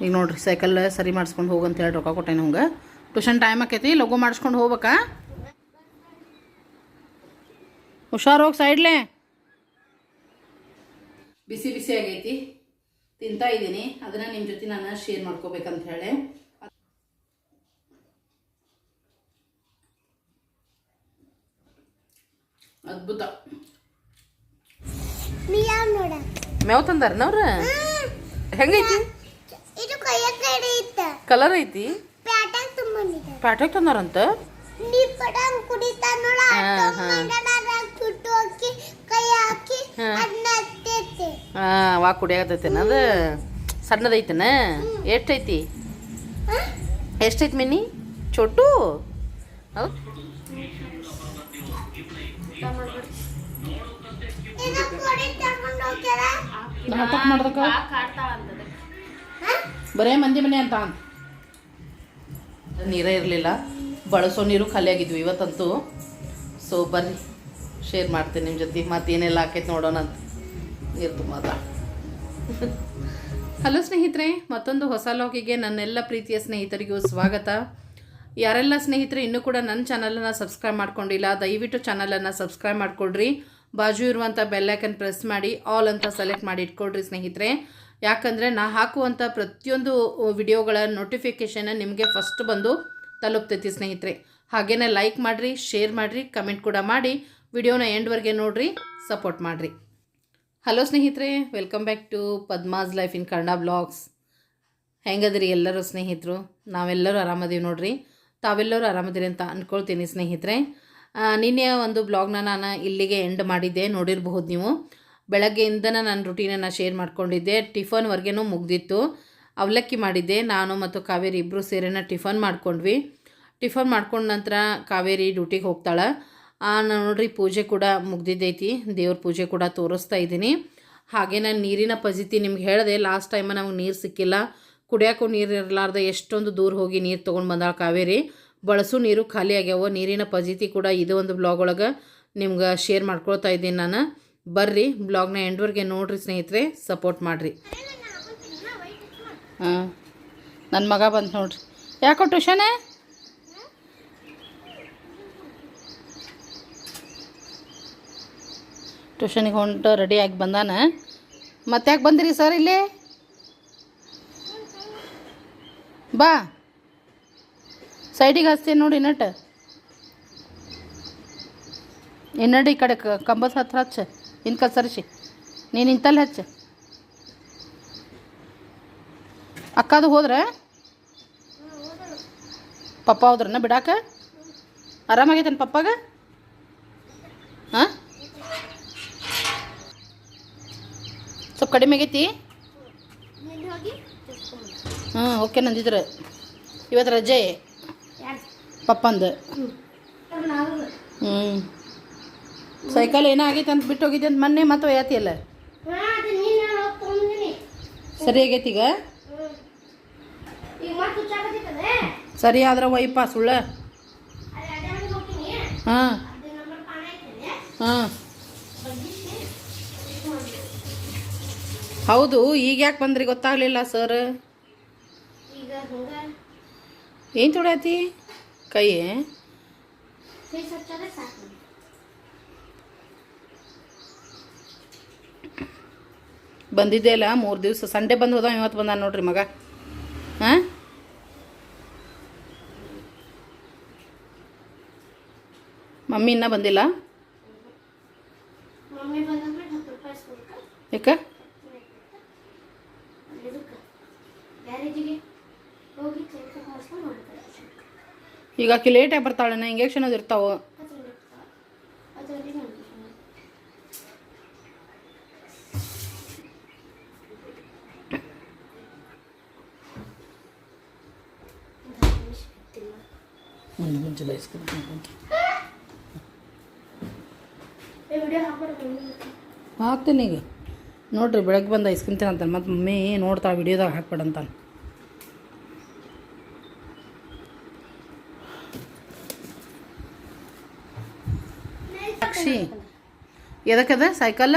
ಈಗ ನೋಡ್ರಿ ಸೈಕಲ್ ಸರಿ ಮಾಡಿಸ್ಕೊಂಡು ಹೋಗು ಅಂತ ಹೇಳಿ ರೊಕ್ಕ ಕೊಟ್ಟೆ ಹಂಗೆ ಟ್ಯೂಷನ್ ಟೈಮ್ ಆಕೈತಿ ಲಘು ಮಾಡಿಸ್ಕೊಂಡು ಹೋಗ್ಬೇಕಾ? ಹುಷಾರು ಹೋಗಿ ಸೈಡ್ಲೆ ಬಿಸಿ ಬಿಸಿ ಆಗೈತಿ ತಿಂತಾ ಇದ್ದೀನಿ ಅದನ್ನ ನಿಮ್ಮ ಜೊತೆ ನಾನು ಶೇರ್ ಮಾಡ್ಕೋಬೇಕಂತ ಹೇಳಿ. ಅದ್ಭುತ. ಮೇವ್ ನೋಡ. ಮೇವ್ ತಂದಾರನವ್ರ ಹೆಂಗೈತಿ? ಇದು ಕಲರ್ ಐತಿ? ಪ್ಯಾಟಾಗ ತುಂಬಿದೆ ಪ್ಯಾಟೆಕ್ ತಂದಾರಂತ ನೀ ಪಡಂಗ್ ಕುಡಿತಾ ನೋಡ ಹಾ, ಹಾ. ಸುಟ್ಟು ಹಾಕಿ ಕೈ ಹಾಕಿ ಹಾ. ಅದನ್ನ ಹತ್ತೈತೆ. ಹಾಂ ವಾ ಅದು? ಸಣ್ಣದೈತನ? ಎಷ್ಟೈತಿ? ಎಷ್ಟೈತಿ ಮಿನಿ ಚೋಟು ಹೌದು? ಮಾಡ್ದಕ್ಕ ಬರೇ ಮಂದಿ ಮನೆ ಅಂತ. ನೀರೇ ಇರಲಿಲ್ಲ. ಬಳಸೋ ನೀರು ಖಾಲಿಯಾಗಿದ್ವಿ ಇವತ್ತಂತೂ. ಸೊ ಬರ್ರಿ. ಶೇರ್ ಮಾಡ್ತೀನಿ ನಿಮ್ಮ ಜೊತೆ. ಮತ್ತೇನೆಲ್ಲ ಹಾಕೈತೆ ನೋಡೋಣ ಅಂತ. ನೀರು ತುಂಬದ. ಹಲೋ ಸ್ನೇಹಿತರೆ ಮತ್ತೊಂದು ಹೊಸ ಲಾಗಿಗೆ ನನ್ನೆಲ್ಲ ಪ್ರೀತಿಯ ಸ್ನೇಹಿತರಿಗೂ ಸ್ವಾಗತ. ಯಾರೆಲ್ಲ ಸ್ನೇಹಿತರೆ ಇನ್ನೂ ಕೂಡ ನನ್ನ ಚಾನಲನ್ನು ಸಬ್ಸ್ಕ್ರೈಬ್ ಮಾಡ್ಕೊಂಡಿಲ್ಲ ದಯವಿಟ್ಟು ಚಾನಲನ್ನು ಸಬ್ಸ್ಕ್ರೈಬ್ ಮಾಡಿಕೊಡ್ರಿ. ಬಾಜು ಇರುವಂಥ ಬೆಲ್ಲೈಕನ್ ಪ್ರೆಸ್ ಮಾಡಿ ಆಲ್ ಅಂತ ಸೆಲೆಕ್ಟ್ ಮಾಡಿ ಇಟ್ಕೊಳ್ರಿ ಸ್ನೇಹಿತರೆ. ಯಾಕಂದರೆ ನಾ ಹಾಕುವಂಥ ಪ್ರತಿಯೊಂದು ವಿಡಿಯೋಗಳ ನೋಟಿಫಿಕೇಷನ್ ನಿಮಗೆ ಫಸ್ಟ್ ಬಂದು ತಲುಪ್ತೈತಿ ಸ್ನೇಹಿತರೆ. ಹಾಗೇನೆ ಲೈಕ್ ಮಾಡಿರಿ ಶೇರ್ ಮಾಡಿರಿ ಕಮೆಂಟ್ ಕೂಡ ಮಾಡಿ, ವಿಡಿಯೋನ ಎಂಡ್ವರೆಗೆ ನೋಡಿರಿ ಸಪೋರ್ಟ್ ಮಾಡಿರಿ. ಹಲೋ ಸ್ನೇಹಿತರೆ welcome back to Padma's life in Kannada blogs ಹೆಂಗದಿರಿ ಎಲ್ಲರೂ ಸ್ನೇಹಿತರು? ನಾವೆಲ್ಲರೂ ಆರಾಮದೀವಿ ನೋಡಿರಿ. ತಾವೆಲ್ಲರೂ ಆರಾಮದಿರಿ ಅಂತ ಅಂದ್ಕೊಳ್ತೀನಿ ಸ್ನೇಹಿತರೆ. ನಿನ್ನೆ ಒಂದು ಬ್ಲಾಗ್ನ ನಾನು ಇಲ್ಲಿಗೆ ಎಂಡ್ ಮಾಡಿದ್ದೆ, ನೋಡಿರಬಹುದು ನೀವು. ಬೆಳಗ್ಗೆಯಿಂದನೇ ನಾನು ರುಟೀನನ್ನು ಶೇರ್ ಮಾಡ್ಕೊಂಡಿದ್ದೆ. ಟಿಫನ್ವರೆಗೂ ಮುಗ್ದಿತ್ತು. ಅವಲಕ್ಕಿ ಮಾಡಿದ್ದೆ. ನಾನು ಮತ್ತು ಕಾವೇರಿ ಇಬ್ಬರು ಸೇರೆನ ಟಿಫನ್ ಮಾಡ್ಕೊಂಡ್ವಿ. ಟಿಫನ್ ಮಾಡ್ಕೊಂಡ ನಂತರ ಕಾವೇರಿ ಡ್ಯೂಟಿಗೆ ಹೋಗ್ತಾಳೆ. ನೋಡ್ರಿ, ಪೂಜೆ ಕೂಡ ಮುಗ್ದಿದ್ದೈತಿ. ದೇವ್ರ ಪೂಜೆ ಕೂಡ ತೋರಿಸ್ತಾ ಇದ್ದೀನಿ. ಹಾಗೆ ನಾನು ನೀರಿನ ಪಜಿತಿ ನಿಮ್ಗೆ ಹೇಳಿದೆ ಲಾಸ್ಟ್ ಟೈಮ ನಮಗೆ ನೀರು ಸಿಕ್ಕಿಲ್ಲ. ಕುಡಿಯೋಕ್ಕೂ ನೀರು ಇರಲಾರ್ದೆ ಎಷ್ಟೊಂದು ದೂರ ಹೋಗಿ ನೀರು ತೊಗೊಂಡು ಬಂದಾಳೆ ಕಾವೇರಿ. ಬಳಸು ನೀರು ಖಾಲಿ ಆಗ್ಯಾವ. ನೀರಿನ ಪಜಿತಿ ಕೂಡ ಇದು ಒಂದು ಬ್ಲಾಗ್ ಒಳಗೆ ನಿಮ್ಗೆ ಶೇರ್ ಮಾಡ್ಕೊಳ್ತಾ ಇದ್ದೀನಿ ನಾನು. ಬರ್ರಿ, ಬ್ಲಾಗ್ನ ಎಂಡ್ವರೆಗೆ ನೋಡ್ರಿ ಸ್ನೇಹಿತರೆ ಸಪೋರ್ಟ್ ಮಾಡಿರಿ. ಹಾಂ ನನ್ನ ಮಗ ಬಂತು ನೋಡ್ರಿ. ಯಾಕೋ ಟ್ಯೂಷನೇ? ಟ್ಯೂಷನಿಗೆ ಹೊಂಟು ರೆಡಿಯಾಗಿ ಬಂದಾನ. ಮತ್ತೆ ಯಾಕೆ ಬಂದಿರಿ ಸರ್ ಇಲ್ಲಿ? ಬಾ. ಸೈಡಿಗೆ ಹಚ್ತೀನಿ ನೋಡಿ ನಟ್ ಇನ್ನಡಿ ಈ ಕಡೆ ಕಂಬದ ಹತ್ರ ಹಚ್ಚ. ಇನ್ಕ ಸರಿಸಿ. ನೀನು ಇಂತಲ್ಲಿ ಹಚ್ಚ. ಅಕ್ಕದು ಹೋದ್ರೆ? ಪಪ್ಪ ಹೋದ್ರನ್ನ ಬಿಡಾಕ? ಆರಾಮಾಗೈತೇನು ಪಪ್ಪಾಗ? ಹಾಂ ಸ್ವಲ್ಪ ಕಡಿಮೆ ಆಗೈತಿ? ಹಾಂ ಓಕೆ ನಂದಿದ್ರೆ. ಇವತ್ತು ರಜೆ. ಪಪ್ಪಂದು. ಹ್ಞೂ ಸೈಕಲ್ ಏನಾಗೈತೆ ಆಗೈತೆ ಅಂತ ಬಿಟ್ಟು ಹೋಗಿದ್ದೆ ಅಂತ ಮೊನ್ನೆ ಮತ್ತೆ ಒಯ್ಯತಿ ಅಲ್ಲ? ಹಾ ಅದು ನೀನು ಹೋಗಿ ತೊಗೊಂಡಿನಿ ಸರಿ ಆಗೈತಿ ಈಗ? ಸರಿ ಆದ್ರೆ ಒಯ್ಯಪ್ಪ ಸುಳ್ಳ. ಹಾಂ. ಹಾಂ. ಹೌದು ಈಗ ಯಾಕೆ ಬಂದ್ರಿ ಗೊತ್ತಾಗಲಿಲ್ಲ ಸರ್ ಏನು ತೊಡತಿ ಕೈ ಬಂದಿದ್ದೆ ಅಲ್ಲ ಮೂರು ದಿವಸ. ಸಂಡೆ ಬಂದು ಹೋದ ಇವತ್ತು ಬಂದ ನೋಡ್ರಿ ಮಗ. ಹಾಂ? ಮಮ್ಮಿ ಇನ್ನೂ ಬಂದಿಲ್ಲ? ಯಾಕ? ಈಗ ಆಕಿ ಲೇಟಾಗಿ ಬರ್ತಾಳೆ ಇಂಜೆಕ್ಷನ್ ಅದು ಇರ್ತಾವೆ ಅದರಲ್ಲಿ ನೋಡಿ ಮುಂದೆ ಮುಂಚೆ ಬಯಸ್ಕೊಂಡು ವಿಡಿಯೋ ಹಾಕ್ಬಾರ್ದು ಹಾಕ್ತೀನಿ ಈಗ. ನೋಡ್ರಿ, ಬೆಳಗ್ಗೆ ಬಂದು ಐಸ್ ಕ್ರೀಮ್ ತಿನ್ನಂತಾನೆ. ಮತ್ತು ಮಮ್ಮಿ ನೋಡ್ತಾ ವಿಡಿಯೋದಾಗ ಹಾಕ್ಬೇಡ ಅಂತಾನೆ ಸಾಕ್ಷಿ ಎದಕ್ಕದ ಸೈಕಲ್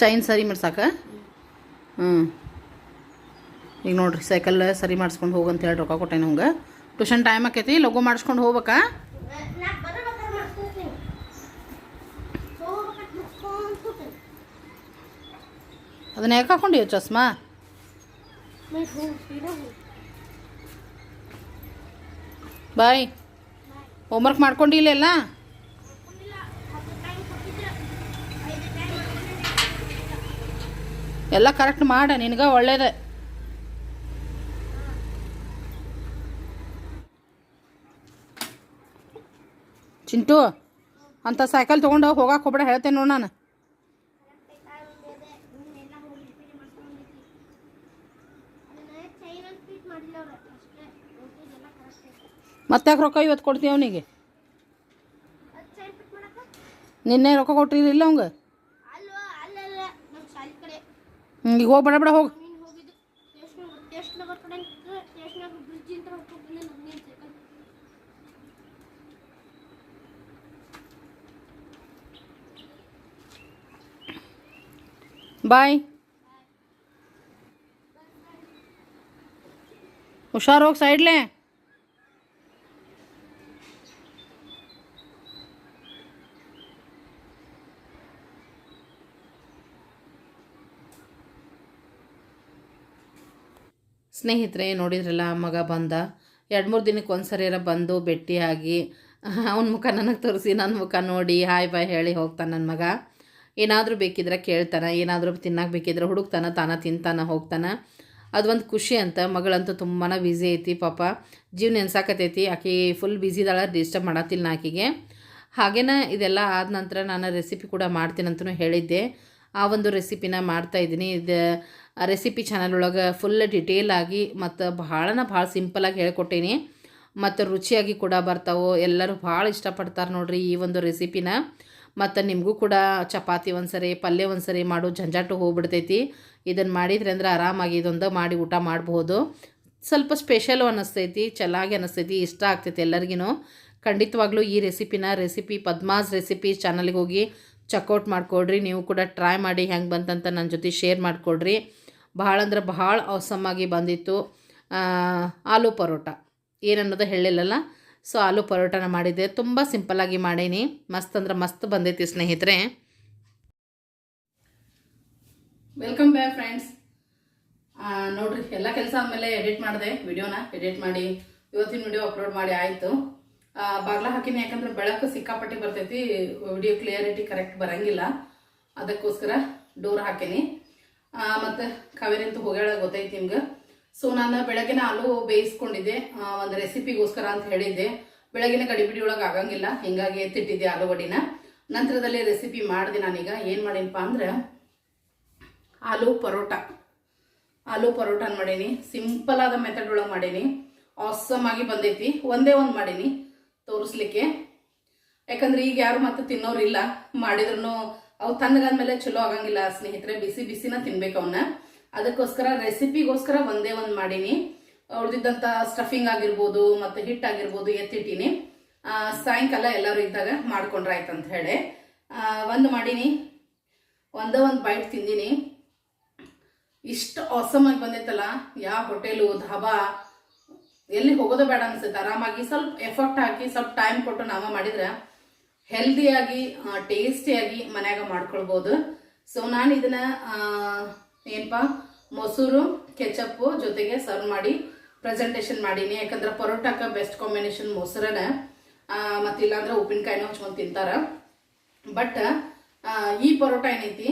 ಚೈನ್ ಸರಿ ಮಾಡ್ಸಾಕ? ಹ್ಞೂ ಈಗ ನೋಡ್ರಿ ಸೈಕಲ್ ಸರಿ ಮಾಡಿಸ್ಕೊಂಡು ಹೋಗಂತ ಹೇಳಿ ರೊಕ್ಕ ಕೊಟ್ಟೆ ನಮ್ಗೆ ಟ್ಯೂಷನ್ ಟೈಮ್ ಆಕೈತಿ, ಲಘು ಮಾಡಿಸ್ಕೊಂಡು ಹೋಗ್ಬೇಕಾ? ಅದನ್ನ ಯಾಕೆ ಹಾಕೊಂಡಿವ ಚಸ್ಮಾ? ಬಾಯ್. ಹೋಮ್ವರ್ಕ್ ಮಾಡ್ಕೊಂಡಿಲ್ಲ ಎಲ್ಲ? ಎಲ್ಲ ಕರೆಕ್ಟ್ ಮಾಡ ನಿನಗೆ ಒಳ್ಳೇದೆ. ಚಿಂಟು ಅಂತ ಸೈಕಲ್ ತೊಗೊಂಡು ಹೋಗಕ್ಕೆ ಹೋಗ್ಬೇಡ ಹೇಳ್ತೇನೆ ನೋಡು ನಾನು. ಮತ್ತೆ ಯಾಕೆ ರೊಕ್ಕ ಇವತ್ತು ಕೊಡ್ತೀವಿ ಅವನಿಗೆ? ನಿನ್ನೆ ರೊಕ್ಕ ಕೊಟ್ಟಿರಲಿಲ್ಲ ಅವಂಗೆ? ಈಗ ಹೋಗಿ ಬಡ ಬಡ ಹೋಗಿ. ಬಾಯ್. ಹುಷಾರು ಹೋಗಿ ಸೈಡ್ಲೆ ಸ್ನೇಹಿತರೆ ನೋಡಿದ್ರಲ್ಲ, ಮಗ ಬಂದ. ಎರಡು ಮೂರು ದಿನಕ್ಕೆ ಒಂದು ಸರಿಯಾರ ಬಂದು ಭೇಟಿಯಾಗಿ ಅವನ ಮುಖ ನನಗೆ ತೋರಿಸಿ ನನ್ನ ಮುಖ ನೋಡಿ, ಹಾಯ್ ಬಾಯ್ ಹೇಳಿ ಹೋಗ್ತಾನೆ ನನ್ನ ಮಗ. ಏನಾದರೂ ಬೇಕಿದ್ರೆ ಕೇಳ್ತಾನೆ, ಏನಾದರೂ ತಿನ್ನಕ್ಕೆ ಬೇಕಿದ್ರೆ ಹುಡುಕ್ತಾನೆ, ತಾನ ತಿಂತಾನೆ, ಹೋಗ್ತಾನೆ. ಅದೊಂದು ಖುಷಿ ಅಂತ, ಮಗಳಂತೂ ತುಂಬಾ ಬ್ಯುಸಿ ಐತಿ ಪಾಪ. ಜೀವ ನೆನ್ಸಾಕತೈತಿ, ಆಕೆ ಫುಲ್ ಬ್ಯುಸಿ ಇದಾಳೆ ಡಿಸ್ಟರ್ಬ್ ಮಾಡತ್ತಿಲ್ಲ ನಾ ಆಕೆಗೆ. ಹಾಗೇನ ಇದೆಲ್ಲ ಆದ ನಂತರ ನಾನು ರೆಸಿಪಿ ಕೂಡ ಮಾಡ್ತೀನಿ ಹೇಳಿದ್ದೆ. ಆ ಒಂದು ರೆಸಿಪಿನ ಮಾಡ್ತಾ ಇದ್ದೀನಿ. ಇದು ರೆಸಿಪಿ ಚಾನಲ್ ಒಳಗೆ ಫುಲ್ ಡಿಟೇಲ್ ಆಗಿ ಮತ್ತು ಭಾಳನ ಭಾಳ ಸಿಂಪಲಾಗಿ ಹೇಳ್ಕೊಟ್ಟೇನಿ. ಮತ್ತು ರುಚಿಯಾಗಿ ಕೂಡ ಬರ್ತಾವೆ. ಎಲ್ಲರೂ ಭಾಳ ಇಷ್ಟಪಡ್ತಾರೆ ನೋಡ್ರಿ ಈ ಒಂದು ರೆಸಿಪಿನ ಮತ್ತು ನಿಮಗೂ ಕೂಡ ಚಪಾತಿ ಒಂದ್ಸರಿ, ಪಲ್ಯ ಒಂದ್ಸರಿ ಮಾಡೋ, ಜಂಜಾಟು ಹೋಗ್ಬಿಡ್ತೈತಿ. ಇದನ್ನು ಮಾಡಿದ್ರೆ ಅಂದ್ರೆ ಆರಾಮಾಗಿ ಇದೊಂದು ಮಾಡಿ ಊಟ ಮಾಡಬಹುದು. ಸ್ವಲ್ಪ ಸ್ಪೆಷಲು ಅನ್ನಿಸ್ತೈತಿ ಚೆನ್ನಾಗಿ ಅನ್ನಿಸ್ತೈತಿ ಇಷ್ಟ ಆಗ್ತೈತಿ ಎಲ್ಲರಿಗೂ ಖಂಡಿತವಾಗ್ಲೂ ಈ ರೆಸಿಪಿನ ರೆಸಿಪಿ ಪದ್ಮಾಸ್ ರೆಸಿಪಿ ಚಾನಲ್ಗೆ ಹೋಗಿ ಚಕೌಟ್ ಮಾಡಿಕೊಡ್ರಿ. ನೀವು ಕೂಡ ಟ್ರೈ ಮಾಡಿ ಹೆಂಗೆ ಬಂತಂತ ನನ್ನ ಜೊತೆ ಶೇರ್ ಮಾಡಿಕೊಡ್ರಿ. ಭಾಳ ಅಂದ್ರೆ ಭಾಳ ಅವಸಮಾಗಿ ಬಂದಿತ್ತು. ಆಲೂ ಪರೋಟ. ಏನನ್ನೋದು ಹೇಳಿಲ್ಲಲ್ಲ? ಸೊ ಆಲೂ ಪರೋಟನ ಮಾಡಿದ್ದೆ. ತುಂಬ ಸಿಂಪಲ್ಲಾಗಿ ಮಾಡೀನಿ. ಮಸ್ತ್ ಅಂದ್ರೆ ಮಸ್ತ್ ಬಂದೈತಿ ಸ್ನೇಹಿತರೆ. ವೆಲ್ಕಮ್ ಬ್ಯಾಕ್ ಫ್ರೆಂಡ್ಸ್ ನೋಡ್ರಿ, ಎಲ್ಲ ಕೆಲಸ ಆದಮೇಲೆ ಎಡಿಟ್ ಮಾಡಿದೆ ವಿಡಿಯೋನ. ಎಡಿಟ್ ಮಾಡಿ, ಇವತ್ತಿನ ವಿಡಿಯೋ ಅಪ್ಲೋಡ್ ಮಾಡಿ, ಆಯಿತು. ಬಾಗ್ಲ ಹಾಕಿನಿ ಯಾಕಂದ್ರೆ ಬೆಳಕು ಸಿಕ್ಕಾಪಟ್ಟಿ ಬರ್ತೈತಿ. ವಿಡಿಯೋ ಕ್ಲಿಯರಿಟಿ ಕರೆಕ್ಟ್ ಬರಂಗಿಲ್ಲ. ಅದಕ್ಕೋಸ್ಕರ ಡೋರ್ ಹಾಕೀನಿ. ಮತ್ತು ಅಂತ ಹೋಗ್ಯಾಳ, ಗೊತ್ತೈತಿ ನಿಮ್ಗೆ? ಸೊ ನಾನು ಬೆಳಗಿನ ಆಲೂ ಬೇಯಿಸ್ಕೊಂಡಿದ್ದೆ ಒಂದು ರೆಸಿಪಿಗೋಸ್ಕರ ಅಂತ ಹೇಳಿದ್ದೆ. ಬೆಳಗಿನ ಗಡಿಬಿಡಿ ಒಳಗೆ ಆಗಂಗಿಲ್ಲ, ಹಿಂಗಾಗಿ ಎತ್ತಿಟ್ಟಿದ್ದೆ ಆಲೂಗಡ್ಡಿನ. ನಂತರದಲ್ಲಿ ರೆಸಿಪಿ ಮಾಡಿದೆ ನಾನೀಗ. ಏನು ಮಾಡೀನಪ್ಪ ಅಂದ್ರೆ, ಆಲೂ ಪರೋಟ. ಆಲೂ ಪರೋಟನ ಮಾಡೀನಿ. ಸಿಂಪಲ್ ಆದ ಮೆಥಡ್ ಒಳಗೆ ಮಾಡೀನಿ. ಆಸಮ್ ಆಗಿ ಬಂದೈತಿ. ಒಂದೇ ಒಂದು ಮಾಡೀನಿ, ತೋರಿಸ್ಲಿಕ್ಕೆ. ಯಾಕಂದ್ರೆ ಈಗ ಯಾರು ಮತ್ತೆ ತಿನ್ನೋರಿಲ್ಲ. ಮಾಡಿದ್ರು ಅವು ತಣ್ಣಗಾದ್ಮೇಲೆ ಚಲೋ ಆಗಂಗಿಲ್ಲ ಸ್ನೇಹಿತರೆ ಬಿಸಿ ಬಿಸಿನ ತಿನ್ಬೇಕು ಅವನ್ನ ಅದಕ್ಕೋಸ್ಕರ ರೆಸಿಪಿಗೋಸ್ಕರ ಒಂದೇ ಒಂದು ಮಾಡೀನಿ. ಉಳಿದಿದ್ದಂಥ ಸ್ಟಫಿಂಗ್ ಆಗಿರ್ಬೋದು ಮತ್ತು ಹಿಟ್ಟಾಗಿರ್ಬೋದು ಎತ್ತಿಟ್ಟಿನಿ. ಆ, ಸಾಯಂಕಾಲ ಎಲ್ಲರೂ ಇದ್ದಾಗ ಮಾಡ್ಕೊಂಡ್ರೆ ಅಂತ ಹೇಳಿ. ಒಂದು ಮಾಡೀನಿ. ಒಂದೇ ಒಂದು ಬೈಟ್ ತಿಂದೀನಿ. ಇಷ್ಟು ಆಗಿ ಬಂದೈತಲ್ಲ ಯಾವ ಹೋಟೆಲು ಧಾಬಾ. ಎಲ್ಲಿ ಹೋಗೋದು ಬೇಡ ಅನ್ಸುತ್ತೆ. ಆರಾಮಾಗಿ ಸ್ವಲ್ಪ ಎಫರ್ಟ್ ಹಾಕಿ ಸ್ವಲ್ಪ ಟೈಮ್ ಕೊಟ್ಟು ನಾವ ಮಾಡಿದ್ರೆ ಹೆಲ್ದಿಯಾಗಿ ಟೇಸ್ಟಿಯಾಗಿ ಮನ್ಯಾಗ ಮಾಡ್ಕೊಳ್ಬೋದು. ಸೊ ನಾನು ಇದನ್ನ ಏನಪ್ಪ ಮೊಸರು, ಕೆಚಪ್ಪು ಜೊತೆಗೆ ಸರ್ವ್ ಮಾಡಿ ಪ್ರೆಸೆಂಟೇಷನ್ ಮಾಡೀನಿ. ಯಾಕಂದ್ರೆ ಪರೋಟಾಕ ಬೆಸ್ಟ್ ಕಾಂಬಿನೇಷನ್ ಮೊಸರನ ಮತ್ತು ಇಲ್ಲಾಂದ್ರೆ ಉಪ್ಪಿನಕಾಯಿನ ಹಚ್ಕೊಂಡು ತಿಂತಾರ. ಬಟ್ ಈ ಪರೋಟ ಏನೈತಿ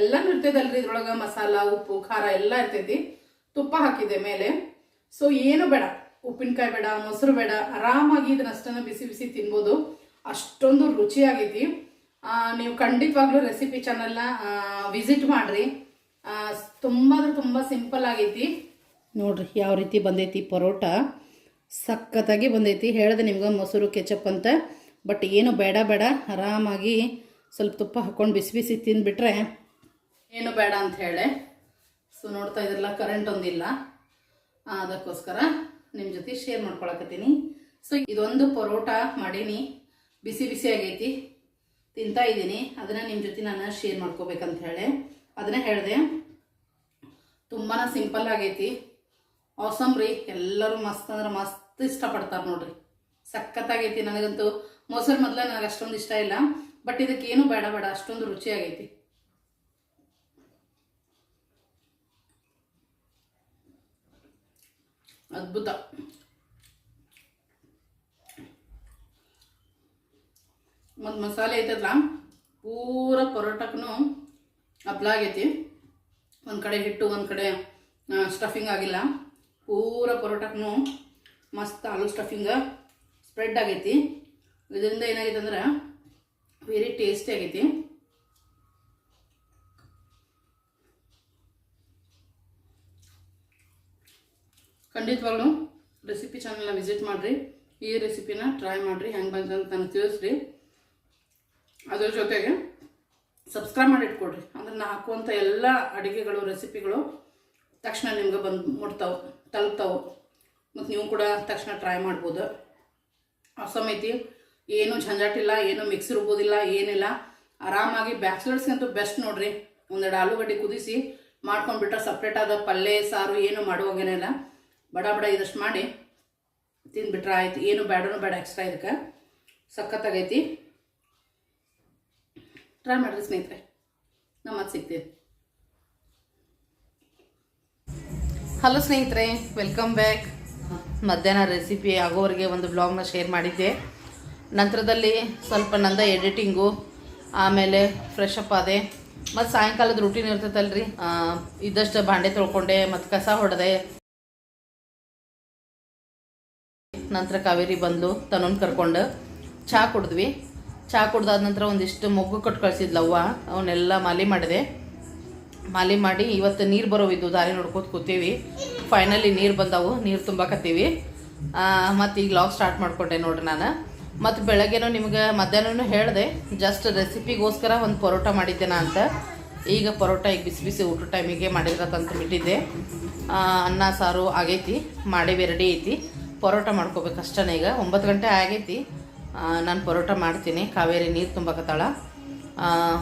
ಎಲ್ಲಾನು ಇರ್ತೈತಲ್ರಿ ಇದ್ರೊಳಗೆ ಮಸಾಲ, ಉಪ್ಪು, ಖಾರ ಎಲ್ಲ ಇರ್ತೈತಿ. ತುಪ್ಪ ಹಾಕಿದೆ ಮೇಲೆ. ಸೊ ಏನು ಬೇಡ, ಉಪ್ಪಿನಕಾಯಿ ಬೇಡ, ಮೊಸರು ಬೇಡ, ಆರಾಮಾಗಿ ಇದನ್ನಷ್ಟನ್ನು ಬಿಸಿ ಬಿಸಿ ತಿನ್ಬೋದು. ಅಷ್ಟೊಂದು ರುಚಿಯಾಗೈತಿ. ನೀವು ಖಂಡಿತವಾಗ್ಲೂ ರೆಸಿಪಿ ಚಾನಲ್ನ ವಿಸಿಟ್ ಮಾಡಿರಿ. ತುಂಬಾ ಅಂದ್ರೆ ತುಂಬ ಸಿಂಪಲ್ ಆಗೈತಿ. ನೋಡ್ರಿ ಯಾವ ರೀತಿ ಬಂದೈತಿ ಪರೋಟ. ಸಖತ್ತಾಗಿ ಬಂದೈತಿ. ಹೇಳಿದೆ ನಿಮ್ಗೆ ಮೊಸರು ಕೆಚಪ್ ಅಂತ. ಬಟ್ ಏನು ಬೇಡ ಬೇಡ, ಆರಾಮಾಗಿ ಸ್ವಲ್ಪ ತುಪ್ಪ ಹಾಕ್ಕೊಂಡು ಬಿಸಿ ಬಿಸಿ ತಿಂದುಬಿಟ್ರೆ ಏನು ಬೇಡ ಅಂತ ಹೇಳಿ. ಸೊ ನೋಡ್ತಾ ಇದ್ರಲ್ಲ ಕರೆಂಟ್ ಒಂದಿಲ್ಲ. ಅದಕ್ಕೋಸ್ಕರ ನಿಮ್ಮ ಜೊತೆ ಶೇರ್ ಮಾಡ್ಕೊಳಕತ್ತೀನಿ. ಸೊ ಇದೊಂದು ಪರೋಟ ಮಾಡೀನಿ. ಬಿಸಿ ಬಿಸಿ ಆಗೈತಿ. ತಿಂತಾ ಇದ್ದೀನಿ. ಅದನ್ನ ನಿಮ್ಮ ಜೊತೆ ನಾನು ಶೇರ್ ಮಾಡ್ಕೋಬೇಕಂತ ಹೇಳಿ. ಅದನ್ನ ಹೇಳಿದೆ. ತುಂಬಾ ಸಿಂಪಲ್ ಆಗೈತಿ. ಆಸಮ್ ರೀ. ಎಲ್ಲರೂ ಮಸ್ತ್ ಅಂದ್ರೆ ಮಸ್ತ್ ಇಷ್ಟಪಡ್ತಾರೆ ನೋಡ್ರಿ. ಸಖತ್ತಾಗೈತಿ. ನನಗಂತೂ ಮೊಸರು ಮೊದಲ ನನಗೆ ಅಷ್ಟೊಂದು ಇಷ್ಟ ಇಲ್ಲ. ಬಟ್ ಇದಕ್ಕೆ ಏನು ಬೇಡ ಬೇಡ. ಅಷ್ಟೊಂದು ರುಚಿಯಾಗೈತಿ ಅದ್ಭುತ. ಮತ್ತು ಮಸಾಲೆ ಐತದ್ರ ಪೂರ ಪರೋಟಕ್ಕೂ ಆಗೈತಿ. ಒಂದು ಕಡೆ ಹಿಟ್ಟು, ಒಂದು ಕಡೆ ಸ್ಟಫಿಂಗ್ ಆಗಿಲ್ಲ. ಪೂರ ಪರೋಟಕ್ಕೂ ಮಸ್ತ್ ಆಲೂ ಸ್ಟಫಿಂಗ್ ಸ್ಪ್ರೆಡ್ ಆಗೈತಿ. ಇದರಿಂದ ಏನಾಗೈತೆ ಅಂದ್ರೆ ವೆರಿ ಟೇಸ್ಟಿ ಆಗೈತಿ. ಖಂಡಿತವಾಗ್ಲೂ ರೆಸಿಪಿ ಚಾನಲ್ನ ವಿಸಿಟ್ ಮಾಡಿರಿ. ಈ ರೆಸಿಪಿನ ಟ್ರೈ ಮಾಡಿರಿ. ಹೆಂಗೆ ಬಂತಂತ ನನಗೆ ತಿಳಿಸ್ರಿ. ಅದ್ರ ಜೊತೆಗೆ ಸಬ್ಸ್ಕ್ರೈಬ್ ಮಾಡಿ ಇಟ್ಕೊಡ್ರಿ. ಅಂದ್ರೆ ನಾ ಹಾಕುವಂಥ ಎಲ್ಲ ಅಡುಗೆಗಳು ರೆಸಿಪಿಗಳು ತಕ್ಷಣ ನಿಮ್ಗೆ ಬಂದು ಮುಟ್ತಾವೆ ತಲುಪ್ತಾವೆ ಮತ್ತು ನೀವು ಕೂಡ ತಕ್ಷಣ ಟ್ರೈ ಮಾಡ್ಬೋದು. ಆ ಐತಿ ಏನು ಝಂಜಾಟಿಲ್ಲ ಏನು ಮಿಕ್ಸ್ ರುಬ್ಬೋದಿಲ್ಲ ಏನಿಲ್ಲ. ಆರಾಮಾಗಿ ಬ್ಯಾಚುಲರ್ಸ್ಗಂತೂ ಬೆಸ್ಟ್ ನೋಡ್ರಿ. ಒಂದೆರಡು ಆಲೂಗಡ್ಡೆ ಕುದಿಸಿ ಮಾಡ್ಕೊಂಡ್ಬಿಟ್ರೆ ಸಪ್ರೇಟ್ ಆದ ಪಲ್ಯ ಸಾರು, ಏನು ಮಾಡುವಾಗೇನಿಲ್ಲ ಬಡ ಬಡ ಇದಷ್ಟು ಮಾಡಿ ತಿಂದುಬಿಟ್ರೆ ಆಯ್ತು. ಏನು ಬೇಡನೂ ಬೇಡ ಎಕ್ಸ್ಟ್ರಾ ಇದಕ್ಕೆ. ಸಖತ್ತಾಗೈತಿ. ಟ್ರೈ ಮಾಡಿರಿ ಸ್ನೇಹಿತರೆ ನಮ್ಮ ಮತ್ತೆ ಸಿಗ್ತೀವಿ ಹಲೋ ಸ್ನೇಹಿತರೆ. ವೆಲ್ಕಮ್ ಬ್ಯಾಕ್ ಮಧ್ಯಾಹ್ನ ರೆಸಿಪಿ ಆಗೋವರೆಗೆ ಒಂದು ಬ್ಲಾಗ್ನ ಶೇರ್ ಮಾಡಿದ್ದೆ. ನಂತರದಲ್ಲಿ ಸ್ವಲ್ಪ ನಂದ ಎಡಿಟಿಂಗು ಆಮೇಲೆ ಫ್ರೆಶ್ ಅಪ್ ಆದೆ. ಮತ್ತು ಸಾಯಂಕಾಲದ ರೂಟೀನ್ ಇರ್ತೈತಲ್ರಿ. ಇದ್ದಷ್ಟು ಬಾಂಡೆ ತೊಳ್ಕೊಂಡೆ, ಮತ್ತು ಕಸ ಹೊಡೆದೆ. ನಂತರ ಕಾವೇರಿ ಬಂದು ತನ್ನೊಂದು ಕರ್ಕೊಂಡು ಚಹಾ ಕುಡಿದ್ವಿ. ಚಹಾ ಕುಡ್ದಾದ ನಂತರ ಒಂದಿಷ್ಟು ಮೊಗ್ಗು ಕೊಟ್ಟು ಕಳಿಸಿದ್ಲವ್ವ ಅವನ್ನೆಲ್ಲ ಮಾಲಿ ಮಾಡಿದೆ. ಮಾಲಿ ಮಾಡಿ ಇವತ್ತು ನೀರು ಬರೋವಿದ್ದು, ದಾರಿ ನೋಡ್ಕೋತ ಕೂತೀವಿ. ಫೈನಲಿ ನೀರು ಬಂದವು, ನೀರು ತುಂಬಾಕತ್ತೀವಿ ಮತ್ತು ಈಗ ಲಾಗ್ ಸ್ಟಾರ್ಟ್ ಮಾಡ್ಕೊಂಡೆ ನೋಡ್ರಿ ನಾನು. ಮತ್ತು ಬೆಳಗ್ಗೆನೂ ನಿಮ್ಗೆ ಮಧ್ಯಾಹ್ನನೂ ಹೇಳಿದೆ ಜಸ್ಟ್ ರೆಸಿಪಿಗೋಸ್ಕರ ಒಂದು ಪರೋಟ ಮಾಡಿದ್ದೆ ನಾ ಅಂತ. ಈಗ ಪರೋಟ ಈಗ ಬಿಸಿ ಬಿಸಿ ಊಟ ಟೈಮಿಗೆ ಮಾಡಿದ್ರತಂತ ಬಿಟ್ಟಿದ್ದೆ. ಅನ್ನ, ಸಾರು ಆಗೈತಿ, ಮಾಡೇವಿ ರೆಡಿ ಐತಿ. ಪರೋಟ ಮಾಡ್ಕೋಬೇಕು ಅಷ್ಟೇ ಈಗ. ಒಂಬತ್ತು ಗಂಟೆ ಆಗೈತಿ. ನಾನು ಪರೋಟ ಮಾಡ್ತೀನಿ. ಕಾವೇರಿ ನೀರು ತುಂಬಕತ್ತಾಳ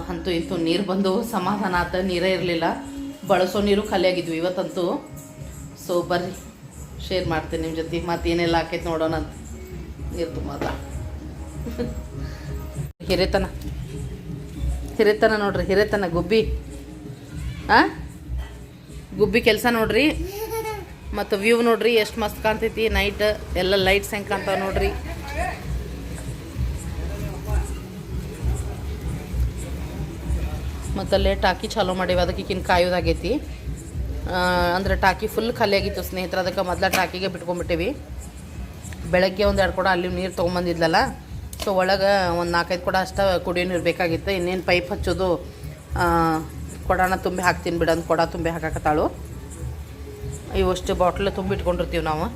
ಅಂತೂ ಇಂತೂ ನೀರು ಬಂದು ಸಮಾಧಾನ ಆತ. ನೀರೇ ಇರಲಿಲ್ಲ. ಬಳಸೋ ನೀರು ಖಾಲಿಯಾಗಿದ್ವಿ ಇವತ್ತಂತೂ. ಸೊ ಬರ್ರಿ. ಶೇರ್ ಮಾಡ್ತೀನಿ ನಿಮ್ಮ ಜೊತೆ. ಮತ್ತೇನೆಲ್ಲ ಆಕೈತೆ ನೋಡೋಣ ಅಂತ. ನೀರು ತುಂಬದ ಹಿರೇತನ. ಹಿರೇತನ ನೋಡ್ರಿ. ಹಿರೇತನ ಗುಬ್ಬಿ. ಆ? ಗುಬ್ಬಿ ಕೆಲಸ ನೋಡ್ರಿ. ಮತ್ತು ವ್ಯೂ ನೋಡ್ರಿ. ಎಷ್ಟು ಮಸ್ತ್ ಕಾಣ್ತೈತಿ. ನೈಟ್ ಎಲ್ಲ ಲೈಟ್ಸ್ ಹೆಂಗೆ ಕಾಣ್ತಾವೆ ನೋಡ್ರಿ. ಮತ್ತಲ್ಲೇ ಟಾಕಿ ಚಾಲೋ ಮಾಡೇವಿ, ಅದಕ್ಕೆ ಈಗಿನ ಕಾಯೋದಾಗೈತಿ ಅಂದರೆ ಟಾಕಿ ಫುಲ್ ಖಾಲಿ ಆಗಿತ್ತು ಸ್ನೇಹಿತರೆ, ಅದಕ್ಕೆ ಮೊದಲ ಟಾಕಿಗೆ ಬಿಟ್ಕೊಂಡ್ಬಿಟ್ಟಿವಿ. ಬೆಳಗ್ಗೆ ಒಂದು ಎರಡು ಕೂಡ ಅಲ್ಲಿ ನೀರು ತೊಗೊಂಬಂದಿದ್ಲಲ್ಲ ಸೊ ಒಳಗೆ ಒಂದು ನಾಲ್ಕೈದು ಕೂಡ ಅಷ್ಟ ಕುಡಿಯೋ ನೀರು ಬೇಕಾಗಿತ್ತು. ಇನ್ನೇನು ಪೈಪ್ ಹಚ್ಚೋದು ಕೊಡೋಣ ಕೊಡನ ತುಂಬಿ ಹಾಕ್ತೀನಿ ಬಿಡಂದು ಕೊಡ ತುಂಬಿ ಹಾಕಾಕತ್ತಾಳು. ಇವಷ್ಟು ಬಾಟ್ಲು ತುಂಬಿಟ್ಕೊಂಡಿರ್ತೀವಿ ನಾವು.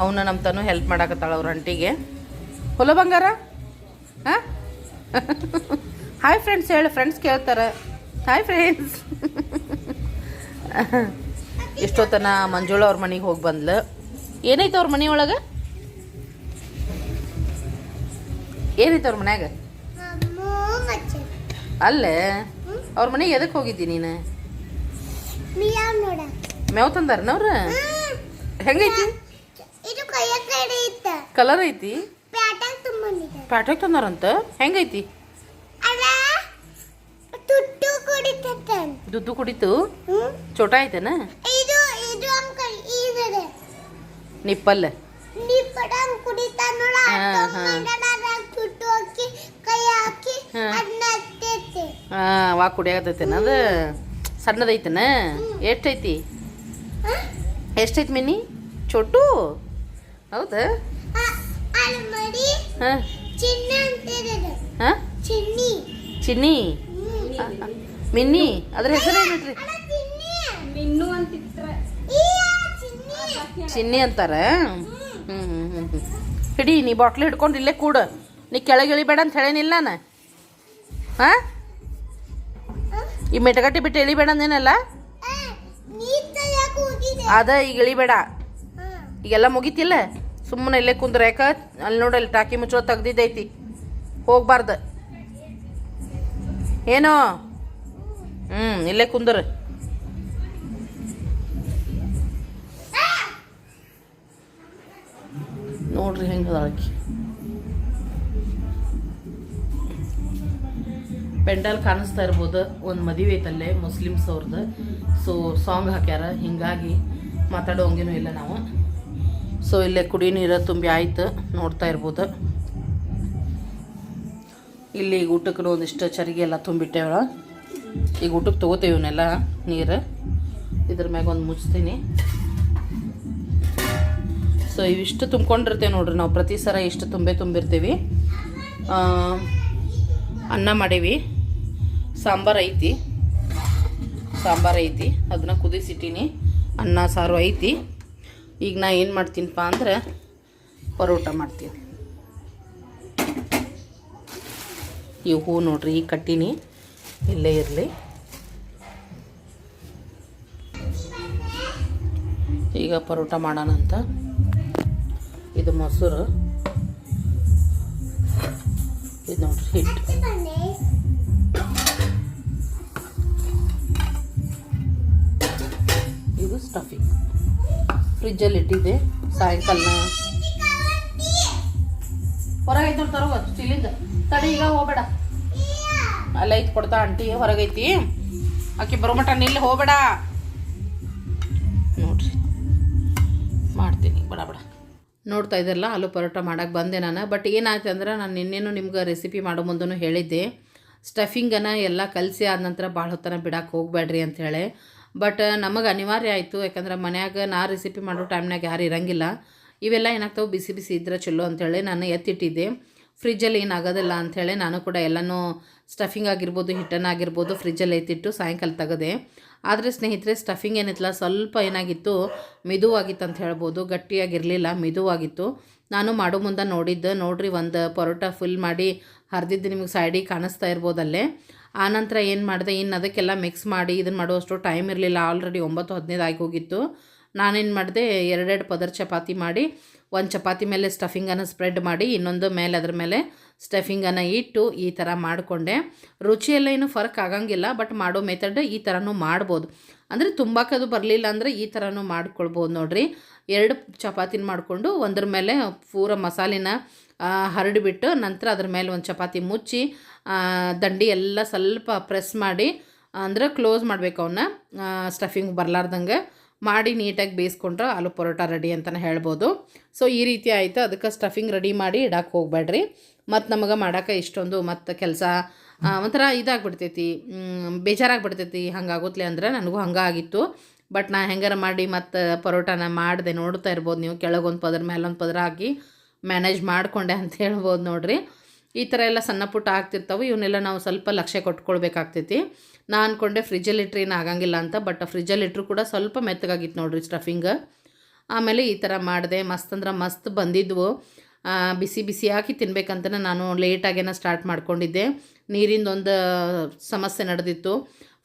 ಅವನ್ನ ನಮ್ಮ ತನು ಹೆಲ್ಪ್ ಮಾಡಾಕತ್ತಾಳು ಅವ್ರ ಅಂಟಿಗೆ ಹೊಲ ಬಂಗಾರ? ಹಾಂ? ಹಾಯ್ ಫ್ರೆಂಡ್ಸ್ ಹೇಳು ಫ್ರೆಂಡ್ಸ್ ಕೇಳ್ತಾರೆ. ಹಾಯ್ ಫ್ರೆಂಡ್ಸ್ ಎಷ್ಟೊತ್ತನ ಮಂಜುಳ ಅವ್ರ ಮನೆಗೆ ಹೋಗಿ ಬಂದ್ಲು? ಏನೈತೆ ಅವ್ರ ಮನೆ ಒಳಗೆ? ಏನೈತೆ ಅವ್ರ ಮನ್ಯಾಗ? ಅಲ್ಲೇ? ಅವ್ರ ಮನೆಗೆ ಎದಕ್ಕೆ ಹೋಗಿದ್ದಿ ನೀನು? ಮೇವ್ ತಂದಾರನ ಅವ್ರ? ಹೆಂಗೈತಿ? ಕಲರ್ ಐತಿ? ಪ್ಯಾಟೆಕ್ ತಂದಾರಂತ? ಹೆಂಗೈತಿ? ದುಡ್ಡು ಕುಡಿತು ಚೋಟ ಐತೆನ ಇದು ಇದು ಅಂಕಲ್ ಇದೆ ನಿಪ್ಪಲ್ ನೀ ಪಡಂ ಕುಡಿತಾ ನೋಡ ಹಾ, ಹಾ. ಹಾಕಿ ಕೈ ಹಾಕಿ ಹಾ. ಅದನ್ನ ಹತ್ತೈತೆ. ಹಾಂ ವಾ ಕುಡಿಯಾಗತೈತೇನ ಅದು? ಸಣ್ಣದೈತನ? ಎಷ್ಟೈತಿ? ಎಷ್ಟೈತಿ ಮಿನಿ ಚೋಟು? ಹೌದಾ? ಹಾಂ? ಚಿನ್ನ. ಚಿನ್ನಿ. ಮಿನ್ನಿ? ಅದ್ರ ಹೆಸರು ಚಿನ್ನಿ. ಮಿನ್ನು ಅಂತಿತ್ರ. ಚಿನ್ನಿ. ಚಿನ್ನಿ ಅಂತಾರ? ಹ್ಞೂ ಹ್ಞೂ ಹ್ಞೂ ಹ್ಞೂ ಹಿಡಿ ನೀ ಬಾಟ್ಲಿ ಹಿಡ್ಕೊಂಡು ಇಲ್ಲೇ ಕೂಡ. ನೀ ಕೆಳಗೆ ಇಳಿಬೇಡ ಅಂತ ಹೇಳೇನಿಲ್ಲ ನಾನು. ಹಾಂ? ಈ ಮೆಟಗಟ್ಟಿ ಬಿಟ್ಟು ಇಳಿಬೇಡ ಅಂದೇನಲ್ಲ? ನೀ ತಯಾಕ ಹೋಗಿದೆ ಅದ ಈಗ ಇಳಿಬೇಡ. ಈಗೆಲ್ಲ ಮುಗೀತಿಲ್ಲ. ಸುಮ್ಮನೆ ಇಲ್ಲೇ ಕುಂದ್ರ ಯಾಕ? ಅಲ್ಲಿ ನೋಡಲ್ಲಿ ಟಾಕಿ ಮುಚ್ಚೋ ತೆಗ್ದಿದ್ದೈತಿ. ಹೋಗ್ಬಾರ್ದು. ಏನು? ಹ್ಞೂ ಇಲ್ಲೇ ಕುಂದ್ರ. ನೋಡ್ರಿ ಹೆಂಗೆ ಪೆಂಡಲ್ ಕಾಣಿಸ್ತಾ ಇರ್ಬೋದು, ಒಂದು ಮದುವೆ ಐತಲ್ಲೇ ಮುಸ್ಲಿಮ್ಸ್ ಅವ್ರದ್ದು ಸೊ ಸಾಂಗ್ ಹಾಕ್ಯಾರ, ಹಿಂಗಾಗಿ ಮಾತಾಡೋ ಹಂಗೇನೂ ಇಲ್ಲ ನಾವು. ಸೊ ಇಲ್ಲೇ ಕುಡಿ ನೀರು ತುಂಬಿ ಆಯ್ತು, ನೋಡ್ತಾ ಇರ್ಬೋದು. ಇಲ್ಲಿ ಈಗ ಊಟಕ್ಕೂ ಒಂದಿಷ್ಟು ಚರಿಗೆ ಎಲ್ಲ ತುಂಬಿಟ್ಟೇವಳ ಈಗ ಊಟಕ್ಕೆ ತೊಗೋತೇವೆ ಇವನ್ನೆಲ್ಲ, ನೀರು. ಇದ್ರ ಮ್ಯಾಗ ಒಂದು ಮುಚ್ತೀನಿ. ಸೊ ಇವಿಷ್ಟು ತುಂಬ್ಕೊಂಡಿರ್ತೇವೆ ನೋಡ್ರಿ. ನಾವು ಪ್ರತಿ ಸಲ ಇಷ್ಟು ತುಂಬೆ ತುಂಬಿರ್ತೀವಿ. ಅನ್ನ ಮಾಡೀವಿ. ಸಾಂಬಾರು ಐತಿ. ಸಾಂಬಾರು ಐತಿ. ಅದನ್ನ ಕುದಿಸಿಟ್ಟೀನಿ. ಅನ್ನ, ಸಾರು ಐತಿ. ಈಗ ನಾ ಏನು ಮಾಡ್ತೀನಪ್ಪ ಅಂದ್ರೆ ಪರೋಟ ಮಾಡ್ತೀನಿ. ಈ ಹೂ ನೋಡ್ರಿ ಈಗ ಕಟ್ಟಿನಿ. ಇಲ್ಲೇ ಇರಲಿ. ಈಗ ಪರೋಟ ಮಾಡೋಣ ಅಂತ. ಇದು ಮೊಸರು. ಇದು ನೋಡ್ರಿ, ಹಿಟ್ಟು. ಇದು ಸ್ಟಫಿಂಗ್ ಫ್ರಿಜ್ಜಲ್ಲಿ ಇಟ್ಟಿದೆ ಸಾಯಂಕಾಲ ಹೊರಗೈತೆ ನೋಡಿ ತರೋ ಸ್ಟೀಲಿಂದ ತಡಿ, ಈಗ ಹೋಗ್ಬೇಡ. ಅಲ್ಲ, ಐತಿ ಕೊಡ್ತಾ ಆಂಟಿ ಹೊರಗೈತಿ ಆಕೆ ಬರೋಮಟ ನಿಲ್ಲಿ, ಹೋಗ್ಬೇಡ. ನೋಡ್ರಿ. ಮಾಡ್ತೀನಿ, ಬಡ ಬಡ. ನೋಡ್ತಾ ಇದ್ದಲ್ಲ ಆಲೂ ಪರೋಟ ಮಾಡೋಕ್ಕೆ ಬಂದೆ ನಾನು. ಬಟ್ ಏನಾಯ್ತು ಅಂದ್ರೆ ನಾನು ನಿನ್ನೇನು ನಿಮ್ಗೆ ರೆಸಿಪಿ ಮಾಡೋ ಮುಂದೂ ಹೇಳಿದ್ದೆ. ಸ್ಟಫಿಂಗನ್ನು ಎಲ್ಲ ಕಲಸಿ ಆದ ನಂತರ ಭಾಳ ಹೊತ್ತನ ಬಿಡಕ್ಕೆ ಹೋಗಬೇಡ್ರಿ ಅಂಥೇಳಿ ಬಟ್ ನಮಗೆ ಅನಿವಾರ್ಯ ಆಯಿತು, ಯಾಕಂದ್ರೆ ಮನ್ಯಾಗ ನಾ ರೆಸಿಪಿ ಮಾಡೋ ಟೈಮ್ನಾಗ ಯಾರು ಇರಂಗಿಲ್ಲ. ಇವೆಲ್ಲ ಏನಾಗ್ತಾವೆ? ಬಿಸಿ ಬಿಸಿ ಇದ್ರೆ ಚಲೋ ಅಂಥೇಳಿ ನಾನು ಎತ್ತಿಟ್ಟಿದ್ದೆ. ಫ್ರಿಜ್ಜಲ್ಲಿ ಏನಾಗೋದಿಲ್ಲ ಅಂಥೇಳಿ ನಾನು ಕೂಡ ಎಲ್ಲನೂ ಸ್ಟಫಿಂಗ್ ಆಗಿರ್ಬೋದು ಹಿಟ್ಟನ್ನಾಗಿರ್ಬೋದು ಫ್ರಿಜ್ಜಲ್ಲಿ ಎತ್ತಿಟ್ಟು ಸಾಯಂಕಾಲ ತೆಗೆದೆ. ಆದರೆ ಸ್ನೇಹಿತರೆ ಸ್ಟಫಿಂಗ್ ಏನಿತ್ತಲ್ಲ, ಸ್ವಲ್ಪ ಏನಾಗಿತ್ತು? ಮೆದುವಾಗಿತ್ತು ಅಂತ ಹೇಳ್ಬೋದು. ಗಟ್ಟಿಯಾಗಿರಲಿಲ್ಲ, ಮೆದುವಾಗಿತ್ತು. ನಾನು ಮಾಡೋ ಮುಂದೆ ನೋಡಿದ್ದೆ. ನೋಡ್ರಿ, ಒಂದು ಪರೋಟ ಫುಲ್ ಮಾಡಿ ಹರಿದಿದ್ದು ನಿಮಗೆ ಸೈಡಿಗೆ ಕಾಣಿಸ್ತಾ ಇರ್ಬೋದಲ್ಲೇ. ಆನಂತರ ಏನು ಮಾಡಿದೆ? ಇನ್ನು ಅದಕ್ಕೆಲ್ಲ ಮಿಕ್ಸ್ ಮಾಡಿ ಇದನ್ನು ಮಾಡುವಷ್ಟು ಟೈಮ್ ಇರಲಿಲ್ಲ. ಆಲ್ರೆಡಿ ಒಂಬತ್ತು, ಹದಿನೈದು ಆಗಿ ಹೋಗಿತ್ತು. ನಾನೇನು ಮಾಡಿದೆ, ಎರಡೆರಡು ಪದರ್ ಚಪಾತಿ ಮಾಡಿ, ಒಂದು ಚಪಾತಿ ಮೇಲೆ ಸ್ಟಫಿಂಗನ್ನು ಸ್ಪ್ರೆಡ್ ಮಾಡಿ, ಇನ್ನೊಂದು ಮೇಲೆ ಅದ್ರ ಮೇಲೆ ಸ್ಟಫಿಂಗನ್ನು ಇಟ್ಟು ಈ ಥರ ಮಾಡಿಕೊಂಡೆ. ರುಚಿಯೆಲ್ಲ ಏನು ಫರ್ಕ್ ಆಗಂಗಿಲ್ಲ ಬಟ್ ಮಾಡೋ ಮೆಥಡ್ ಈ ಥರನೂ ಮಾಡ್ಬೋದು. ಅಂದರೆ ತುಂಬಾಕದು ಬರಲಿಲ್ಲ ಅಂದರೆ ಈ ಥರನೂ ಮಾಡ್ಕೊಳ್ಬೋದು ನೋಡಿರಿ. ಎರಡು ಚಪಾತಿನ ಮಾಡಿಕೊಂಡು ಒಂದ್ರ ಮೇಲೆ ಪೂರ ಮಸಾಲಿನ ಹರಡಿಬಿಟ್ಟು ನಂತರ ಅದ್ರ ಮೇಲೆ ಒಂದು ಚಪಾತಿ ಮುಚ್ಚಿ ದಂಡಿ ಎಲ್ಲ ಸ್ವಲ್ಪ ಪ್ರೆಸ್ ಮಾಡಿ, ಅಂದ್ರೆ ಕ್ಲೋಸ್ ಮಾಡಬೇಕು ಅವನ್ನ ಸ್ಟಫಿಂಗ್ ಬರಲಾರ್ದಂಗೆ. ಮಾಡಿ ನೀಟಾಗಿ ಬೇಯಿಸ್ಕೊಂಡ್ರೆ ಆಲೂ ಪರೋಟ ರೆಡಿ ಅಂತಲೇ ಹೇಳ್ಬೋದು. ಸೊ ಈ ರೀತಿ ಆಯಿತು. ಅದಕ್ಕೆ ಸ್ಟಫಿಂಗ್ ರೆಡಿ ಮಾಡಿ ಇಡಕ್ಕೆ ಹೋಗ್ಬೇಡ್ರಿ. ಮತ್ತು ನಮಗೆ ಮಾಡೋಕೆ ಇಷ್ಟೊಂದು ಮತ್ತು ಕೆಲಸ ಒಂಥರ ಇದಾಗ್ಬಿಡ್ತೈತಿ. ಬೇಜಾರಾಗ್ಬಿಡ್ತೈತಿ. ಹಂಗಾಗುತ್ತಲೆ ಅಂದ್ರೆ ನನಗೂ ಹಂಗಾಗಿತ್ತು ಬಟ್ ನಾ ಹೆಂಗಾರ ಮಾಡಿ ಮತ್ತು ಪರೋಟನ ಮಾಡಿದೆ ನೋಡ್ತಾ ಇರ್ಬೋದು ನೀವು. ಕೆಳಗೊಂದು ಪದರ, ಮೇಲೊಂದು ಪದರ ಹಾಕಿ ಮ್ಯಾನೇಜ್ ಮಾಡಿಕೊಂಡೆ ಅಂತ ಹೇಳ್ಬೋದು ನೋಡಿರಿ. ಈ ಥರ ಎಲ್ಲ ಸಣ್ಣ ಪುಟ್ಟ ಆಗ್ತಿರ್ತಾವೆ. ಇವನ್ನೆಲ್ಲ ನಾವು ಸ್ವಲ್ಪ ಲಕ್ಷ್ಯ ಕೊಟ್ಕೊಳ್ಬೇಕಾಗ್ತೈತಿ. ನಾ ಅಂದ್ಕೊಂಡೆ ಫ್ರಿಜ್ಜಲ್ಲಿ ಇಟ್ರೆ ಏನು ಆಗಂಗಿಲ್ಲ ಅಂತ ಬಟ್ ಫ್ರಿಜ್ಜಲ್ಲಿ ಇಟ್ಟರು ಕೂಡ ಸ್ವಲ್ಪ ಮೆತ್ತಗಾಗಿತ್ತು ನೋಡ್ರಿ ಸ್ಟಫಿಂಗ್ ಆಮೇಲೆ ಈ ಥರ ಮಾಡಿದೆ, ಮಸ್ತ್ ಅಂದ್ರೆ ಮಸ್ತ್ ಬಂದಿದ್ವು. ಬಿಸಿ ಬಿಸಿ ಹಾಕಿ ತಿನ್ಬೇಕಂತನೇ ನಾನು ಲೇಟಾಗೇನ ಸ್ಟಾರ್ಟ್ ಮಾಡ್ಕೊಂಡಿದ್ದೆ. ನೀರಿಂದು ಒಂದು ಸಮಸ್ಯೆ ನಡೆದಿತ್ತು.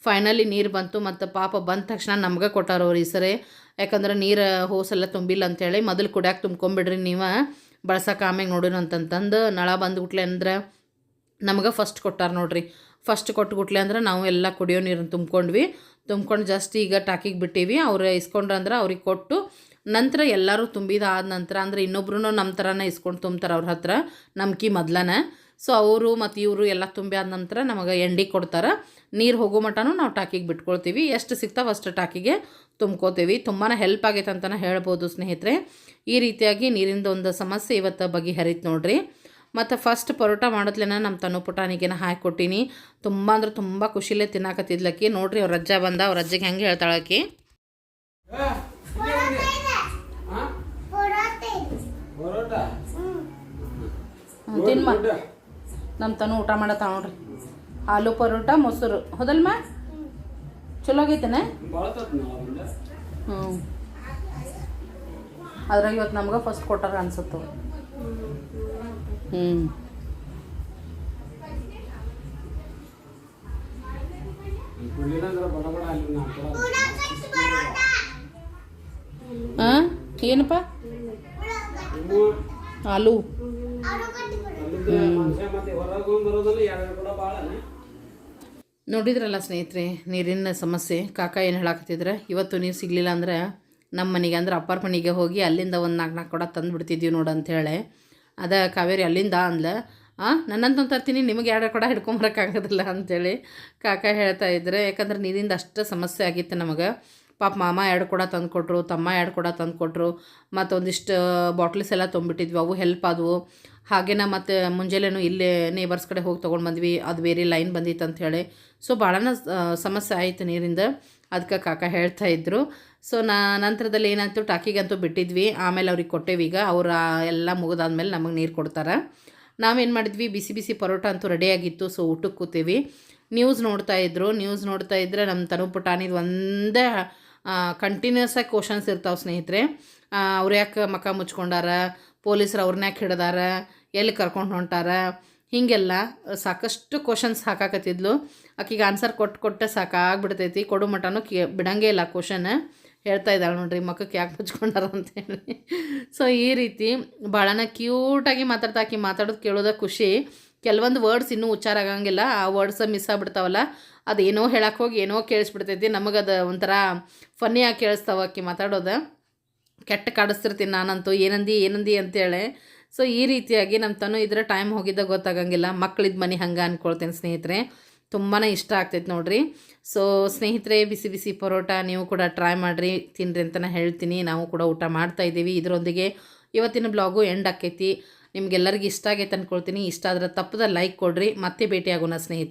ಫೈನಲಿ ನೀರು ಬಂತು, ಮತ್ತು ಪಾಪ ಬಂದ ತಕ್ಷಣ ನಮ್ಗೆ ಕೊಟ್ಟಾರ ಅವ್ರು ಈ ಸರಿ. ಯಾಕಂದ್ರೆ ನೀರು ಹೋಸೆಲ್ಲ ತುಂಬಿಲ್ಲ ಅಂತೇಳಿ ಮೊದಲು ಕುಡ್ಯಾಕೆ ತುಂಬ್ಕೊಂಬಿಡ್ರಿ ನೀವು. ಬಳಸಕ್ಕೆ ಆಮ್ಯಾಗ ನೋಡಿನ ಅಂತಂತಂದು ನಳ ಬಂದ್ಬಿಟ್ಲೆ ಅಂದ್ರೆ ನಮಗೆ ಫಸ್ಟ್ ಕೊಟ್ಟಾರ ನೋಡ್ರಿ. ಫಸ್ಟ್ ಕೊಟ್ಬಿಟ್ಲೆ ಅಂದ್ರೆ ನಾವು ಎಲ್ಲ ಕುಡಿಯೋ ನೀರನ್ನು ತುಂಬ್ಕೊಂಡ್ವಿ. ತುಂಬ್ಕೊಂಡು ಜಸ್ಟ್ ಈಗ ಟಾಕಿಗೆ ಬಿಟ್ಟೀವಿ. ಅವ್ರು ಇಸ್ಕೊಂಡ್ರೆ ಅಂದ್ರೆ ಅವ್ರಿಗೆ ಕೊಟ್ಟು ನಂತರ ಎಲ್ಲರೂ ತುಂಬಿದ ಆದ ನಂತರ ಅಂದ್ರೆ ಇನ್ನೊಬ್ರು ನಮ್ಮ ಥರನೇ ಇಸ್ಕೊಂಡು ತುಂಬ್ತಾರೆ ಅವ್ರ ಹತ್ರ, ನಮ್ಕಿ ಮೊದ್ಲನ. ಸೊ ಅವರು ಮತ್ತು ಇವರು ಎಲ್ಲ ತುಂಬಿ ಆದ ನಂತರ ನಮಗೆ ಎಂಡಿ ಕೊಡ್ತಾರೆ. ನೀರು ಹೋಗೋ ಮಟ್ಟನೂ ನಾವು ಟಾಕಿಗೆ ಬಿಟ್ಕೊಳ್ತೀವಿ. ಎಷ್ಟು ಸಿಗ್ತಾವೆ ಅಷ್ಟು ಟಾಕಿಗೆ ತುಂಬ್ಕೋತೀವಿ. ತುಂಬಾ ಹೆಲ್ಪ್ ಆಗೈತೆ ಅಂತಲೇ ಹೇಳ್ಬೋದು ಸ್ನೇಹಿತರೆ. ಈ ರೀತಿಯಾಗಿ ನೀರಿಂದ ಒಂದು ಸಮಸ್ಯೆ ಇವತ್ತು ಬಗೆಹರಿತು ನೋಡ್ರಿ. ಮತ್ತು ಫಸ್ಟ್ ಪರೋಟ ಮಾಡೋದ್ಲೇನ ನಮ್ಮ ತನು ಪುಟಾಣಿಗೆನ ಹಾಕಿಕೊಟ್ಟಿನಿ ತುಂಬ ಅಂದ್ರೆ ತುಂಬ ಖುಷಿಲೇ ತಿನ್ನಾಕತ್ತಿದ್ಲಕ್ಕಿ ನೋಡ್ರಿ ಅವ್ರ ಅಜ್ಜ ಬಂದ, ಅವ್ರ ಅಜ್ಜಿಗೆ ಹೆಂಗೆ ಹೇಳ್ತಾಳಕ್ಕಿ ತಿನ್ಮ. ನಮ್ಮ ತನು ಊಟ ಮಾಡತ್ತ ನೋಡ್ರಿ. ಆಲೂ ಪರೋಟ, ಮೊಸರು. ಹೌದಲ್ಮ? ಚಲೋ ಆಗೈತೇನೆ. ಹ್ಞೂ ಅದ್ರಾಗ ಇವತ್ತು ನಮ್ಗೆ ಫಸ್ಟ್ ಕೊಟ್ಟಾರ ಅನ್ಸುತ್ತೆ. ಹ್ಞೂ. ಹಾಂ ಏನಪ್ಪ? ಆಲೂ. ನೋಡಿದ್ರಲ್ಲ ಸ್ನೇಹಿತರೆ, ನೀರಿನ ಸಮಸ್ಯೆ. ಕಾಕ ಏನು ಹೇಳಾಕತ್ತಿದ್ರೆ? ಇವತ್ತು ನೀರು ಸಿಗಲಿಲ್ಲ ಅಂದ್ರೆ ನಮ್ಮ ಮನೆಗೆ ಅಂದ್ರೆ ಅಪ್ಪರ ಮನೆಗೆ ಹೋಗಿ ಅಲ್ಲಿಂದ ಒಂದು ನಾಲ್ಕು ನಾಲ್ಕು ಕೊಡ ತಂದು ಬಿಡ್ತಿದ್ದೀವಿ ನೋಡು ಅಂಥೇಳಿ ಅದ ಕಾವೇರಿ ಅಲ್ಲಿಂದ ಅಂದ್ಲ ಹಾಂ ನನ್ನಂತ ತರ್ತೀನಿ, ನಿಮಗೆ ಎರಡು ಕೂಡ ಹಿಡ್ಕೊಂಬರಕ್ಕಾಗೋದಿಲ್ಲ ಅಂಥೇಳಿ ಕಾಕ ಹೇಳ್ತಾ ಇದ್ರೆ, ಯಾಕಂದ್ರೆ ನೀರಿಂದ ಅಷ್ಟು ಸಮಸ್ಯೆ ಆಗಿತ್ತು ನಮಗೆ. ಪಾಪ ಮಾಮ ಎರಡು ಕೂಡ ತಂದು ಕೊಟ್ಟರು ತಮ್ಮ ಎರಡು ಕೂಡ ತಂದು ಮತ್ತು ಒಂದಿಷ್ಟು ಬಾಟ್ಲ್ಸ್ ಎಲ್ಲ ತೊಗೊಂಬಿಟ್ಟಿದ್ವಿ ಅವು ಹೆಲ್ಪ್ ಆದವು. ಹಾಗೇನ ಮತ್ತು ಮುಂಜಾನೆನೂ ಇಲ್ಲೇ ನೇಬರ್ಸ್ ಕಡೆ ಹೋಗಿ ತೊಗೊಂಡು ಬಂದ್ವಿ, ಅದು ಬೇರೆ ಲೈನ್ ಬಂದಿತ್ತು ಅಂತ ಹೇಳಿ ಸೊ ಭಾಳನ ಸಮಸ್ಯೆ ಆಯಿತು ನೀರಿಂದ. ಅದಕ್ಕೆ ಕಾಕ ಹೇಳ್ತಾ ಇದ್ದರು ಸೊ ನಾ ನಂತರದಲ್ಲಿ ಏನಾಯ್ತು, ಟಾಕಿಗಂತೂ ಬಿಟ್ಟಿದ್ವಿ. ಆಮೇಲೆ ಅವ್ರಿಗೆ ಕೊಟ್ಟೇವಿ ಈಗ. ಅವ್ರು ಎಲ್ಲ ಮುಗಿದಾದ್ಮೇಲೆ ನಮಗೆ ನೀರು ಕೊಡ್ತಾರೆ. ನಾವೇನು ಮಾಡಿದ್ವಿ, ಬಿಸಿ ಬಿಸಿ ಪರೋಟ ಅಂತೂ ರೆಡಿಯಾಗಿತ್ತು ಸೊ ಊಟಕ್ಕೆ ಕೂತೀವಿ. ನ್ಯೂಸ್ ನೋಡ್ತಾ ಇದ್ರು. ನ್ಯೂಸ್ ನೋಡ್ತಾ ಇದ್ರೆ ನಮ್ಮ ತನು ಪುಟಾಣಿದು ಒಂದೇ ಕಂಟಿನ್ಯೂಸ್ ಆಗಿ ಕ್ವಶನ್ಸ್ ಇರ್ತಾವೆ ಸ್ನೇಹಿತರೆ. ಅವ್ರು ಯಾಕೆ ಮಕ ಮುಚ್ಕೊಂಡಾರ? ಪೊಲೀಸರು ಅವ್ರನ್ನ ಯಾಕೆ ಹಿಡ್ದಾರ? ಎಲ್ಲಿ ಕರ್ಕೊಂಡು ಹೊಂಟಾರ? ಹೀಗೆಲ್ಲ ಸಾಕಷ್ಟು ಕ್ವಶನ್ಸ್ ಹಾಕಾಕತ್ತಿದ್ಲು. ಆಕಿಗೆ ಆನ್ಸರ್ ಕೊಟ್ಟು ಕೊಟ್ಟೆ ಸಾಕಾಗ್ಬಿಡ್ತೈತಿ. ಕೊಡು ಮಟನೂ ಕೇ, ಬಿಡಂಗೇ ಇಲ್ಲ ಕ್ವಶನ್ ಹೇಳ್ತಾ ಇದ್ದಾಳೆ ನೋಡ್ರಿ, ಮಕ್ಕಕ್ಕೆ ಯಾಕೆ ಮುಚ್ಕೊಂಡಾರ ಅಂತೇಳಿ ಸೊ ಈ ರೀತಿ ಭಾಳನ ಕ್ಯೂಟಾಗಿ ಮಾತಾಡ್ತಾ ಆಕಿ ಮಾತಾಡೋದು ಕೇಳೋದ ಖುಷಿ. ಕೆಲವೊಂದು ವರ್ಡ್ಸ್ ಇನ್ನೂ ಉಚ್ಚಾರ ಆಗಂಗಿಲ್ಲ. ಆ ವರ್ಡ್ಸ್ ಮಿಸ್ ಆಗ್ಬಿಡ್ತಾವಲ್ಲ. ಅದು ಏನೋ ಹೇಳಕ್ಕೆ ಹೋಗಿ ಏನೋ ಕೇಳಿಸ್ಬಿಡ್ತೈತಿ. ನಮಗದು ಒಂಥರ ಫನ್ನಿಯಾಗಿ ಕೇಳಿಸ್ತಾವ ಆಕಿ ಮಾತಾಡೋದು. ಕೆಟ್ಟ ಕಾಡಿಸ್ತಿರ್ತೀನಿ ನಾನಂತೂ. ಏನಂದಿ ಏನಂದಿ ಅಂತೇಳಿ ಸೊ ಈ ರೀತಿಯಾಗಿ ನಮ್ಮ ತನು ಇದ್ರೆ ಟೈಮ್ ಹೋಗಿದ್ದ ಗೊತ್ತಾಗಂಗಿಲ್ಲ. ಮಕ್ಕಳಿದ್ದ ಮನೆ ಹಂಗೆ ಅಂದ್ಕೊಳ್ತೀನಿ ಸ್ನೇಹಿತರೆ. ತುಂಬಾ ಇಷ್ಟ ಆಗ್ತೈತೆ ನೋಡ್ರಿ. ಸೊ ಸ್ನೇಹಿತರೆ, ಬಿಸಿ ಬಿಸಿ ಪರೋಟ ನೀವು ಕೂಡ ಟ್ರೈ ಮಾಡಿರಿ. ತಿನ್ನಿರಿ ಅಂತಲೇ ಹೇಳ್ತೀನಿ. ನಾವು ಕೂಡ ಊಟ ಮಾಡ್ತಾ ಇದ್ದೀವಿ. ಇದರೊಂದಿಗೆ ಇವತ್ತಿನ ಬ್ಲಾಗು ಎಂಡ್ ಆಕೈತಿ ನಿಮ್ಗೆಲ್ಲರಿಗೂ ಇಷ್ಟ ಆಗೈತೆ ಅಂದ್ಕೊಳ್ತೀನಿ ಇಷ್ಟ ಆದರೆ ತಪ್ಪದ ಲೈಕ್ ಕೊಡ್ರಿ. ಮತ್ತೆ ಭೇಟಿಯಾಗೋಣ ಸ್ನೇಹಿತರೆ.